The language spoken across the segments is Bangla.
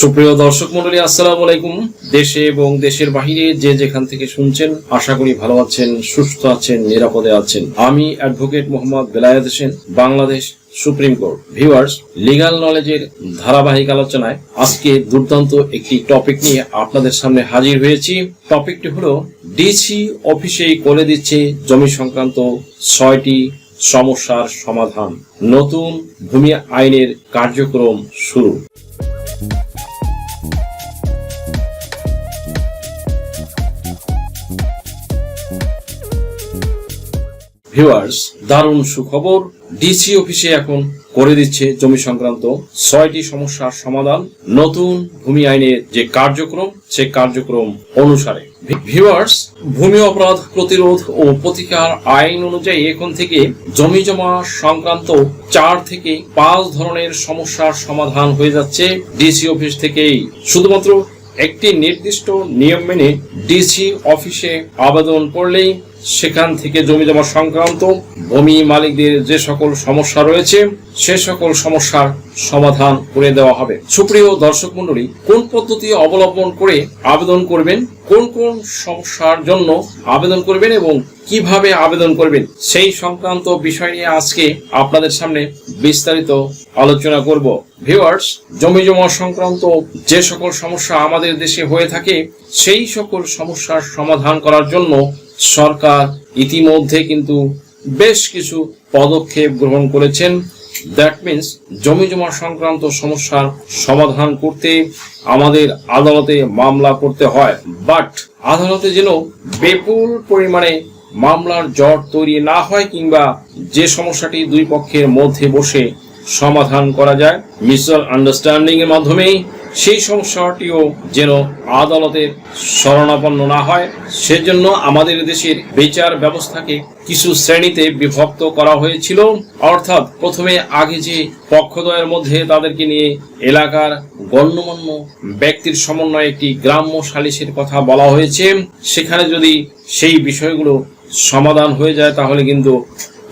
সুপ্রিয় দর্শক মন্ডলী আসসালামু আলাইকুম। দেশে এবং দেশের বাহিরে যে যেখান থেকে শুনছেন, আশা করি ভালো আছেন, সুস্থ আছেন, নিরাপদে আছেন। আমি advocate Mohammad Belayet Hossain, Bangladesh supreme court. Viewers, legal নলেজের ধারাবাহিক আলোচনায় আজকে দুর্দান্ত একটি টপিক নিয়ে আপনাদের সামনে হাজির হয়েছি। টপিকটি হলো, ডিসি অফিসেই করে দিচ্ছে জমি সংক্রান্ত ছয়টি সমস্যার সমাধান। নতুন ভূমি আইনের কার্যক্রম শুরু। ভিউয়ার্স দারুণ সুখবর। ডিসি অফিসে এখন করে দিচ্ছে জমি সংক্রান্ত ছয়টি সমস্যার সমাধান। নতুন ভূমি আইনের যে কার্যক্রম, সে কার্যক্রম অনুসারে। ভিউয়ার্স ভূমি অপরাধ প্রতিরোধ ও প্রতিকার আইন অনুযায়ী এখন থেকে জমি জমা সংক্রান্ত চার থেকে পাঁচ ধরনের সমস্যার সমাধান হয়ে যাচ্ছে ডিসি অফিস থেকেই। শুধুমাত্র একটি নির্দিষ্ট নিয়ম মেনে ডিসি অফিসে আবেদন করলেই সেখান থেকে জমি জমা সংক্রান্ত ভূমি মালিকদের যে সকল সমস্যা রয়েছে, সে সকল সমস্যার সমাধান করে দেওয়া হবে। সুপ্রিয় দর্শক মন্ডলী কোন পদ্ধতি অবলম্বন করে আবেদন করবেন, কোন কোন সমস্যার জন্য আবেদন করবেন এবং কীভাবে আবেদন করবেন, সেই সংক্রান্ত বিষয় নিয়ে আজকে আপনাদের সামনে বিস্তারিত আলোচনা করব। ভিউয়ার্স জমি জমা সংক্রান্ত যে সকল সমস্যা আমাদের দেশে হয়ে থাকে, সেই সকল সমস্যার সমাধান করার জন্য সরকার ইতিমধ্যে কিন্তু বেশ কিছু পদক্ষেপ গ্রহণ করেছেন। দ্যাট মিন্স জমি জমা সংক্রান্ত সমস্যার সমাধান করতে আমাদের আদালতে মামলা করতে হয়। বাট আদালতে যেন বিপুল পরিমাণে মামলার জট তৈরি না হয় কিংবা যে সমস্যাটি দুই পক্ষের মধ্যে বসে সমাধান করা যায়। মিউচুয়াল আন্ডারস্ট্যান্ডিং এর মাধ্যমেই সেই সমস্যাটিও যেন আদালতের শরণাপন্ন না হয়, সেজন্য আমাদের দেশের বিচার ব্যবস্থাকে কিছু শ্রেণীতে বিভক্ত করা হয়েছিল। অর্থাৎ প্রথমে আগে যে পক্ষদ্বয়ের মধ্যে তাদেরকে নিয়ে এলাকার গণ্যমান্য ব্যক্তির সমন্বয়ে একটি গ্রাম্য সালিসের কথা বলা হয়েছে। সেখানে যদি সেই বিষয়গুলো সমাধান হয়ে যায়, তাহলে কিন্তু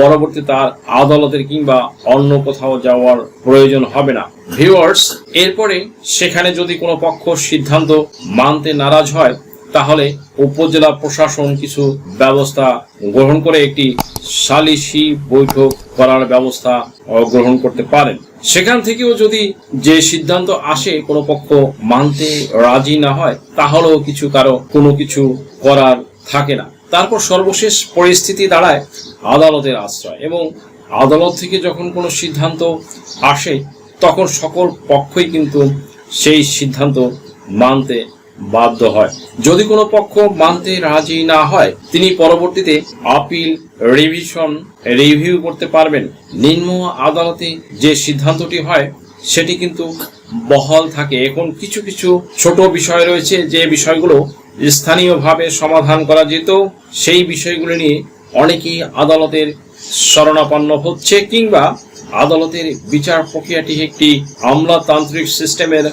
পরবর্তী তার আদালতের কিংবা অন্য কোথাও যাওয়ার প্রয়োজন হবে না। ভিউয়ার্স এরপরে সেখানে যদি কোনো পক্ষ সিদ্ধান্ত মানতে নারাজ হয় তাহলে উপজেলা প্রশাসন কিছু ব্যবস্থা গ্রহণ করে একটি সালিসি বৈঠক করার ব্যবস্থা গ্রহণ করতে পারেন। সেখান থেকেও যদি যে সিদ্ধান্ত আসে কোনো পক্ষ মানতে রাজি না হয় তাহলেও কিছু কারও কোনো কিছু করার থাকে না। তারপর সর্বশেষ পরিস্থিতি দাঁড়ায় আদালতের আশ্রয় এবং আদালত থেকে যখন কোনো সিদ্ধান্ত আসে, তখন সকল পক্ষই কিন্তু সেই সিদ্ধান্ত মানতে বাধ্য হয়। যদি কোনো পক্ষ মানতে রাজি না হয়, তিনি পরবর্তীতে আপিল, রিভিশন, রিভিউ করতে পারবেন। নিম্ন আদালতে যে সিদ্ধান্তটি হয়, সেটি কিন্তু বহাল থাকে। এখন কিছু কিছু ছোট বিষয় রয়েছে, যে বিষয়গুলো স্থানীয়ভাবে সমাধান করা যেত। সেই বিষয়গুলো নিয়ে অনেকেই আদালতের শরণাপন্ন হচ্ছে কিংবা আদালতের বিচার প্রক্রিয়াটি একটি আমলাতান্ত্রিক সিস্টেমের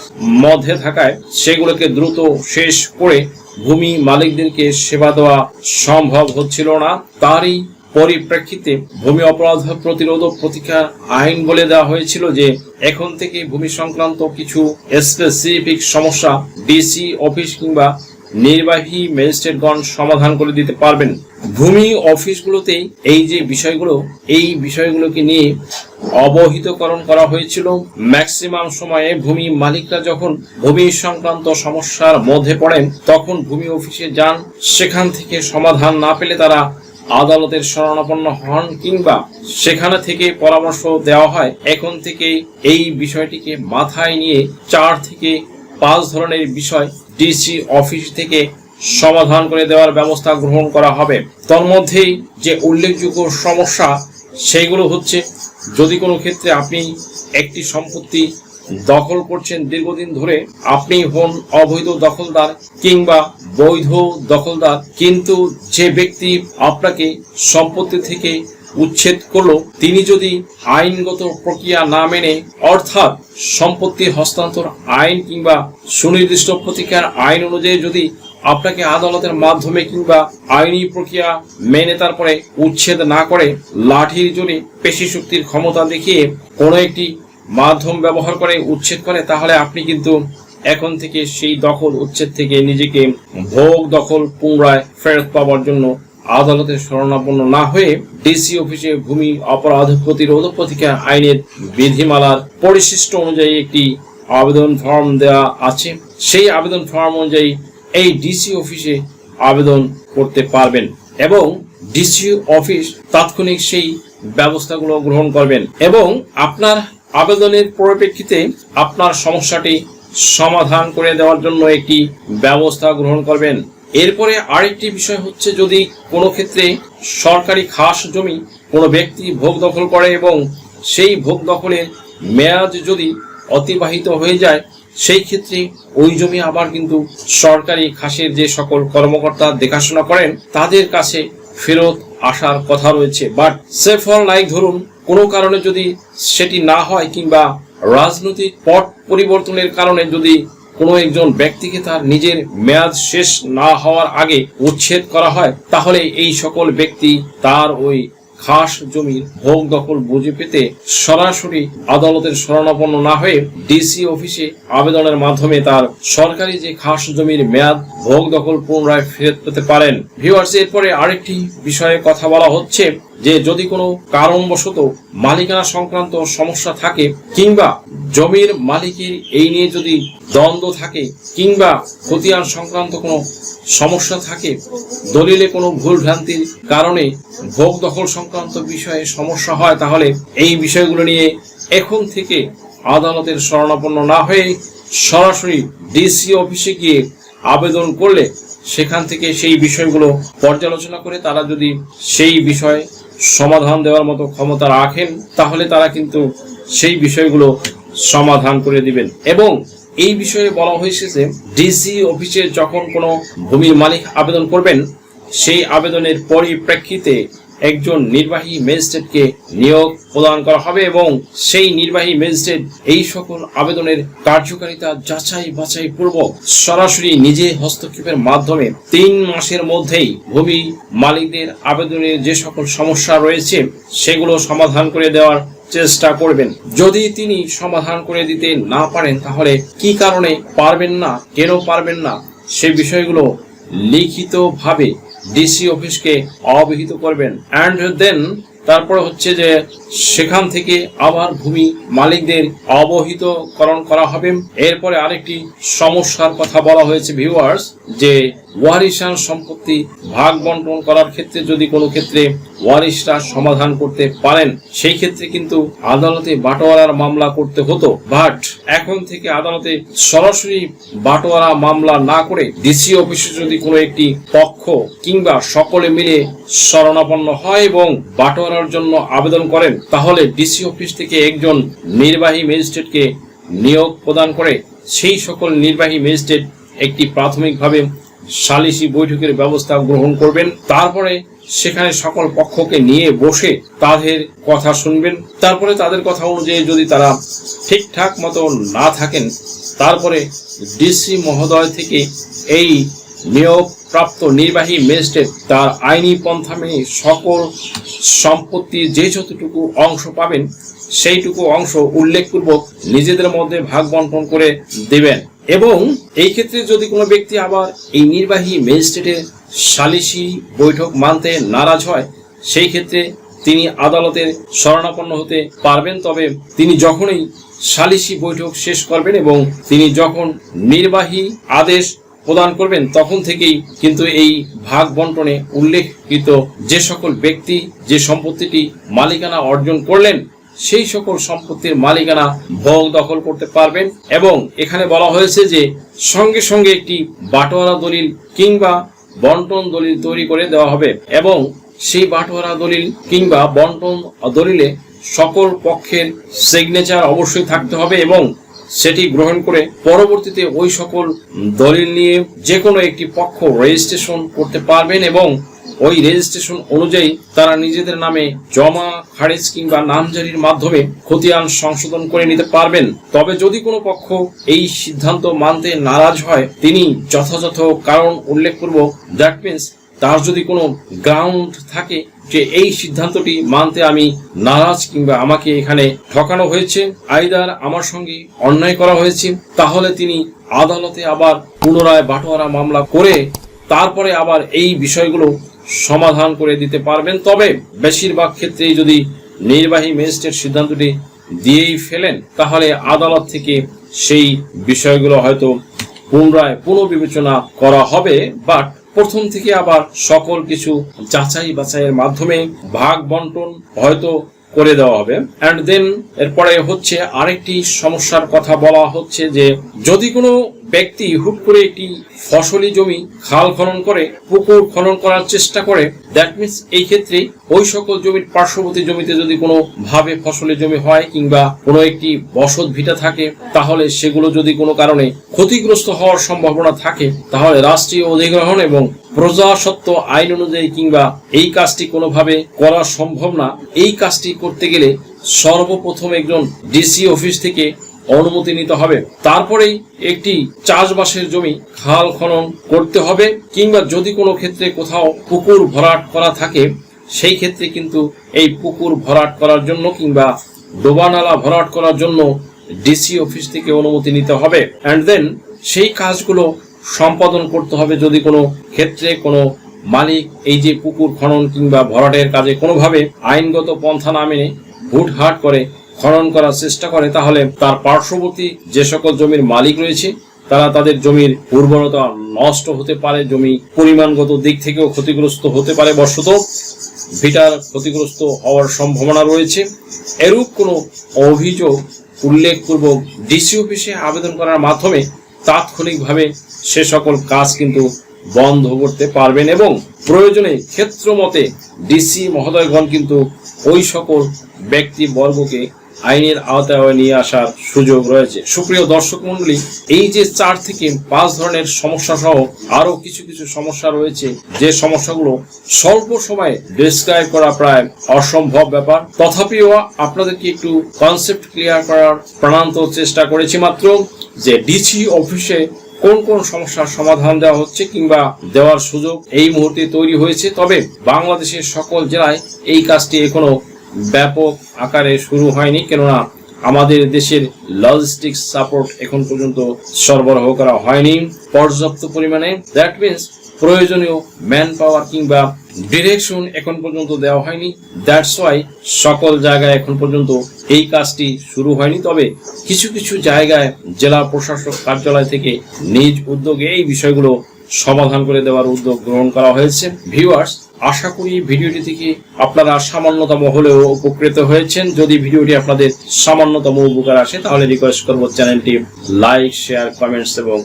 মধ্যে থাকায় সেগুলোকে দ্রুত শেষ করে ভূমি মালিকদেরকে সেবা দেওয়া সম্ভব হচ্ছিল না। তারই পরিপ্রেক্ষিতে ভূমি অপরাধ প্রতিরোধ ও প্রতিকার আইন বলে দেওয়া হয়েছিল যে এখন থেকে ভূমি সংক্রান্ত কিছু স্পেসিফিক সমস্যা ডিসি অফিস কিংবা নির্বাহী ম্যাজিস্ট্রেটগণ সমাধান করে দিতে পারবেন। ভূমি অফিসগুলোতেই এই যে বিষয়গুলো, এই বিষয়গুলোকে নিয়ে অবহিতকরণ করা হয়েছিল। ম্যাক্সিমাম সময়ে ভূমি মালিকরা যখন ভূমি সংক্রান্ত সমস্যার মধ্যে পড়েন, তখন ভূমি অফিসে যান। সেখান থেকে সমাধান না পেলে তারা আদালতের শরণাপন্ন হন কিংবা সেখানে থেকে পরামর্শ দেওয়া হয়। এখন থেকে এই বিষয়টিকে মাথায় নিয়ে চার থেকে পাঁচ ধরনের বিষয় ডিসি অফিস থেকে সমাধান করে দেওয়ার ব্যবস্থা গ্রহণ করা হবে। তন্মধ্যেই যে উল্লেখযোগ্য সমস্যা, সেইগুলো হচ্ছে, যদি কোনো ক্ষেত্রে আপনি একটি সম্পত্তি দখল করছেন দীর্ঘদিন ধরে, আপনি হন অবৈধ দখলদার কিংবা বৈধ দখলদার, কিন্তু যে ব্যক্তি আপনাকে সম্পত্তি থেকে উচ্ছেদ করল, তিনি যদি আইনগত প্রক্রিয়া না মেনে, অর্থাৎ সম্পত্তি হস্তান্তর আইন কিংবা সুনির্দিষ্ট প্রতিকার আইন অনুযায়ী যদি আপনাকে আদালতের মাধ্যমে কিংবা আইনি প্রক্রিয়া মেনে তারপরে উচ্ছেদ না করে, লাঠির জোরে পেশি শক্তির ক্ষমতা দেখিয়ে কোনো একটি মাধ্যম ব্যবহার করে, উচ্ছেদ করে, তাহলে আপনি কিন্তু এখন থেকে সেই দখল উচ্ছেদ থেকে নিজেকে ভোগ দখল পুনরায় ফেরত পাওয়ার জন্য আদালতে শরণাপন্ন না হয়ে ডিসি অফিসে ভূমি অপরাধ প্রতিরোধ প্রতিকার আইনের বিধিমালার পরিশিষ্ট অনুযায়ী একটি আবেদন ফর্ম দেওয়া আছে। সেই আবেদন ফর্ম অনুযায়ী এই ডিসি অফিসে আবেদন করতে পারবেন এবং ডিসি অফিস তাৎক্ষণিক সেই ব্যবস্থাগুলো গ্রহণ করবেন এবং আপনার আবেদনের পরিপ্রেক্ষিতে আপনার সমস্যাটি সমাধান করে দেওয়ার জন্য একটি ব্যবস্থা গ্রহণ করবেন। এরপরে আরেকটি বিষয় হচ্ছে যদি কোনো ক্ষেত্রে সরকারি খাস জমি কোনো ব্যক্তি ভোগ দখল করে এবং সেই ভোগ দখলের মেয়াদ যদি অতিবাহিত হয়ে যায়, সেই ক্ষেত্রে ওই জমি আবার কিন্তু সরকারি খাসের যে সকল কর্মকর্তা দেখাশোনা করেন, তাদের কাছে ফেরত আসার কথা রয়েছে। বাট সেফর লাইক ধরুন, কোনো কারণে যদি সেটি না হয় কিংবা রাজনৈতিক পট পরিবর্তনের কারণে যদি কোনো একজন ব্যক্তিকে তার নিজের মেয়াদ শেষ না হওয়ার আগে উচ্ছেদ করা হয়, তাহলে এই সকল ব্যক্তি তার ওই খাস জমির ভোগ দখল বুঝে পেতে সরাসরি আদালতের শরণাপন্ন না হয়ে ডিসি অফিসে আবেদনের মাধ্যমে তার সরকারি যে খাস জমির মেয়াদ ভোগ দখল পুনরায় ফেরত পেতে পারেন। ভিউয়ার্স, এরপরে আরেকটি বিষয়ে কথা বলা হচ্ছে যে, যদি কোনো কারণবশত মালিকানা সংক্রান্ত সমস্যা থাকে কিংবা জমির মালিকের এই নিয়ে যদি দ্বন্দ্ব থাকে কিংবা খতিয়ান সংক্রান্ত কোনো সমস্যা থাকে, দলিলে কোনো ভুল ভ্রান্তির কারণে ভোগ দখল সংক্রান্ত বিষয়ে সমস্যা হয়, তাহলে এই বিষয়গুলো নিয়ে এখন থেকে আদালতের শরণাপন্ন না হয়ে সরাসরি ডিসি অফিসে গিয়ে আবেদন করলে সেখান থেকে সেই বিষয়গুলো পর্যালোচনা করে তারা যদি সেই বিষয়ে সমাধান দেওয়ার মতো ক্ষমতা রাখেন, তাহলে তারা কিন্তু সেই বিষয়গুলো সমাধান করে দিবেন। এবং এই বিষয়ে বলা হয়েছে যে ডিসি অফিসে যখন কোনো ভূমির মালিক আবেদন করবেন, সেই আবেদনের পরিপ্রেক্ষিতে একজন নির্বাহী ম্যাজিস্ট্রেটকে নিয়োগ প্রদান করা হবে এবং সেই নির্বাহী ম্যাজিস্ট্রেট এই সকল আবেদনের কার্যকারিতা যাচাই বাছাই পূর্বক সরাসরি নিজে হস্তক্ষেপের মাধ্যমে তিন মাসের মধ্যেই ভূমি মালিকদের আবেদনের যে সকল সমস্যা রয়েছে, সেগুলো সমাধান করে দেওয়ার চেষ্টা করবেন। যদি তিনি সমাধান করে দিতে না পারেন, তাহলে কি কারণে পারবেন না, কেন পারবেন না, সে বিষয়গুলো লিখিতভাবে ডিসি অফিসকে অবহিত করবেন। অ্যান্ড দেন তারপরে হচ্ছে যে সেখান থেকে আবার ভূমি মালিকদের অবহিতকরণ করা হবে। এরপরে আরেকটি সমস্যার কথা বলা হয়েছে ভিউয়ার্স যে ওয়ারিশান সম্পত্তি ভাগ বন্টন করার ক্ষেত্রে যদি কোনো ক্ষেত্রে ওয়ারিশরা সমাধান করতে পারেন, সেই ক্ষেত্রে কিন্তু আদালতে বাটোয়ারার মামলা করতে হতো। বাট এখন থেকে আদালতে সরাসরি বাটোয়ারা মামলা না করে ডিসি অফিসে যদি কোনো একটি পক্ষ কিংবা সকলে মিলে শরণাপন্ন হয় এবং বাটোয়ারার জন্য আবেদন করেন, তাহলে ডিসি অফিস থেকে একজন নির্বাহী ম্যাজিস্ট্রেটকে নিয়োগ প্রদান করে সেই সকল নির্বাহী ম্যাজিস্ট্রেট একটি প্রাথমিকভাবে সালিসি বৈঠকের ব্যবস্থা গ্রহণ করবেন। তারপরে সেখানে সকল পক্ষকে নিয়ে বসে তাদের কথা শুনবেন। তারপরে তাদের কথা অনুযায়ী যদি তারা ঠিকঠাক মতো না থাকেন, তারপরে ডিসি মহোদয় থেকে এই নিয়োগ প্রাপ্ত নির্বাহী ম্যাজিস্ট্রেট, তার আইনি পন্থা মেনে সকল সম্পত্তি যে যতটুকু অংশ পাবেন, সেইটুকু অংশ উল্লেখপূর্বক নিজেদের মধ্যে ভাগ বন্টন করে দেবেন। এবং এই ক্ষেত্রে যদি কোনো ব্যক্তি আবার এই নির্বাহী ম্যাজিস্ট্রেটের সালিসি বৈঠক মানতে নারাজ হয়, সেই ক্ষেত্রে তিনি আদালতের শরণাপন্ন হতে পারবেন। তবে তিনি যখনই সালিসি বৈঠক শেষ করবেন এবং তিনি যখন নির্বাহী আদেশ প্রদান করবেন, তখন থেকেই কিন্তু এই ভাগ বন্টনে উল্লেখিত যে সকল ব্যক্তি যে সম্পত্তিটি মালিকানা অর্জন করলেন সেই সকল সম্পত্তির মালিকানা ভোগ দখল করতে পারবেন এবং এখানে বলা হয়েছে যে সঙ্গে সঙ্গে একটি বাটোয়ারা দলিল কিংবা বন্টন দলিল তৈরি করে দেওয়া হবে এবং সেই বাটোয়ারা দলিল কিংবা বন্টন দলিলে সকল পক্ষের সিগনেচার অবশ্যই থাকতে হবে এবং সেটি গ্রহণ করে পরবর্তীতে ওই সকল দলিল নিয়ে যে কোনো একটি পক্ষ রেজিস্ট্রেশন করতে পারবেন এবং ওই রেজিস্ট্রেশন অনুযায়ী তারা নিজেদের নামে জমা, খারিজ কিংবা নামজারির মাধ্যমে খতিয়ান সংশোধন করে নিতে পারবেন। তবে যদি কোনো পক্ষ এই সিদ্ধান্ত মানতে নারাজ হয়, তিনি যথাযথ কারণ উল্লেখ উল্লেখপূর্বক দ্যাট মিন্স তার যদি কোনো গ্রাউন্ড থাকে যে এই সিদ্ধান্তটি মানতে আমি নারাজ কিংবা আমাকে এখানে ঠকানো হয়েছে আইদার আমার সঙ্গে অন্যায় করা হয়েছে, তাহলে তিনি আদালতে আবার পুনরায় বাটোয়ারা মামলা করে তারপরে আবার এই বিষয়গুলো সমাধান করে দিতে পারবেন। তবে বেশিরভাগ ক্ষেত্রেই যদি নির্বাহী ম্যাজিস্ট্রেট সিদ্ধান্তটি দিয়েই ফেলেন, তাহলে আদালত থেকে সেই বিষয়গুলো হয়তো পুনরায় পুনর্বিবেচনা করা হবে। বাট প্রথম থেকে আবার সকল কিছু যাচাই বাছাইয়ের মাধ্যমে ভাগ বন্টন হয়তো করে দেওয়া হবে। অ্যান্ড দেন এরপরে হচ্ছে আরেকটি সমস্যার কথা বলা হচ্ছে যে, যদি কোনো ব্যক্তি হুট করে একটি ফসলি জমি খাল খনন করে, পুকুর খনন করার চেষ্টা করে দ্যাট মিনস এই ক্ষেত্রে ওই সকল জমির পার্শ্ববর্তী জমিতে যদি কোনো ভাবে ফসলি জমি হয় কিংবা কোনো একটি বসত ভিটা থাকে, তাহলে সেগুলো যদি কোনো কারণে ক্ষতিগ্রস্ত হওয়ার সম্ভাবনা থাকে, তাহলে রাষ্ট্রীয় অধিগ্রহণ এবং প্রজাসত্ব আইন অনুযায়ী কিংবা এই কাজটি কোনোভাবে করা সম্ভব না, এই কাজটি করতে গেলে সর্বপ্রথম একজন ডিসি অফিস থেকে অনুমতি নিতে হবে। তারপরেই একটি চাষবাসের জমি খাল খনন করতে হবে কিংবা যদি কোনো ক্ষেত্রে কোথাও পুকুর ভরাট করা থাকে, সেই ক্ষেত্রে কিন্তু এই পুকুর ভরাট করার জন্য কিংবা ডোবানালা ভরাট করার জন্য ডিসি অফিস থেকে অনুমতি নিতে হবে। অ্যান্ড দেন সেই কাজগুলো সম্পাদন করতে হবে যদি কোনো ক্ষেত্রে কোনো মালিক এই যে পুকুর খনন কিংবা ভরাটের কাজে কোনোভাবে আইনগত পন্থা না মেনে হুটহাট করে খনন করার চেষ্টা করে, তাহলে তার পার্শ্ববর্তী যে সকল জমির মালিক রয়েছে, তারা তাদের জমির উর্বরতা নষ্ট হতে পারে, জমি পরিমাণগত দিক থেকেও ক্ষতিগ্রস্ত হতে পারে বশত। ভিটার ক্ষতিগ্রস্ত হওয়ার সম্ভাবনা রয়েছে। এরূপ কোনো অভিযোগ উল্লেখপূর্বক ডিসি অফিসে আবেদন করার মাধ্যমে তাৎক্ষণিকভাবে সে সকল কাজ কিন্তু বন্ধ করতে পারবেন এবং প্রয়োজনে ক্ষেত্র মতে ডিসি মহোদয়গণ কিন্তু ওই সকল ব্যক্তি বর্গকে আইনের আওতায় নিয়ে আসার সুযোগ রয়েছে। সুপ্রিয় দর্শক মন্ডলী এই যে চার থেকে পাঁচ ধরনের সমস্যা সহ আরও কিছু কিছু সমস্যা রয়েছে, যে সমস্যাগুলো স্বল্প সময়ে ডিসক্রাইব করা প্রায় অসম্ভব ব্যাপার। তথাপিও আপনাদেরকে একটু কনসেপ্ট ক্লিয়ার করার প্রাণান্ত চেষ্টা করেছি মাত্র যে ডিসি অফিসে কোন কোন সমস্যার সমাধান দেওয়া হচ্ছে কিংবা দেওয়ার সুযোগ এই মুহূর্তে তৈরি হয়েছে। তবে বাংলাদেশের সকল জেলায় এই কাজটি এখনও ব্যাপক আকারে শুরু হয়নি, কেননা আমাদের দেশের লজিস্টিক্স সাপোর্ট এখন পর্যন্ত সরবরাহ করা হয়নি। পর্যাপ্ত পরিমাণে দ্যাট মিনস প্রয়োজনীয় ম্যান পাওয়ার কিংবা ডিরেকশন এখন পর্যন্ত দেওয়া হয়নি। দ্যাটস ওয়াই সকল জায়গায় এখন পর্যন্ত এই কাজটি শুরু হয়নি। তবে কিছু কিছু জায়গায় জেলা প্রশাসক কার্যালয় থেকে নিজ উদ্যোগে এই বিষয়গুলো সমাধান করে দেওয়ার উদ্যোগ গ্রহণ করা হয়েছে। ভিউয়ার্স আশা করি ভিডিওটি থেকে আপনারা সামান্যতম হলেও উপকৃত হয়েছেন। যদি ভিডিওটি আপনাদের সামান্যতম উপকার আসে, তাহলে রিকোয়েস্ট করব চ্যানেলটি লাইক শেয়ার কমেন্টস এবং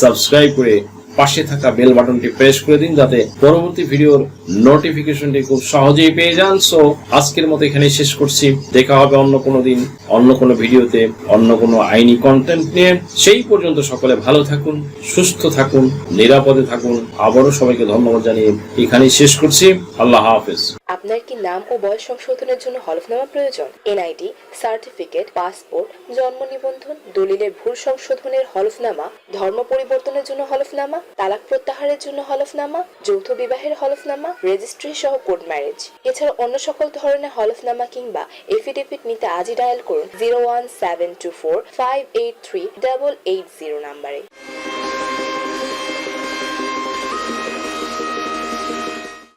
সাবস্ক্রাইব করে পাশে থাকা বেল বাটনটি প্রেস করে দিন যাতে পরবর্তী ভিডিওর নোটিফিকেশনটি খুব সহজেই পেয়ে যান। সো আজকের মতো এখানে শেষ করছি। দেখা হবে অন্য কোনো দিন, অন্য কোনো ভিডিওতে, অন্য কোনো আইনি কন্টেন্ট নিয়ে। সেই পর্যন্ত সকলে ভালো থাকুন, সুস্থ থাকুন, নিরাপদে থাকুন। আবারও সবাইকে ধন্যবাদ জানিয়ে এখানেই শেষ করছি। আল্লাহ হাফেজ। আপনার কি নাম ও বয়স সংশোধনের জন্য হলফনামা প্রয়োজন? এনআইডি সার্টিফিকেট পাসপোর্ট জন্ম নিবন্ধন, দলিলের ভুল সংশোধনের হলফনামা, ধর্ম পরিবর্তনের জন্য হলফনামা তালাক প্রত্যাহারের জন্য হলফনামা, যৌথ বিবাহের হলফনামা রেজিস্ট্রি সহ কোর্ট ম্যারেজ এছাড়া অন্য সকল ধরনের হলফনামা কিংবা এফিডেভিট নিতে আজই ডায়াল করুন zero one seven two four five eight three double eight zero নাম্বারে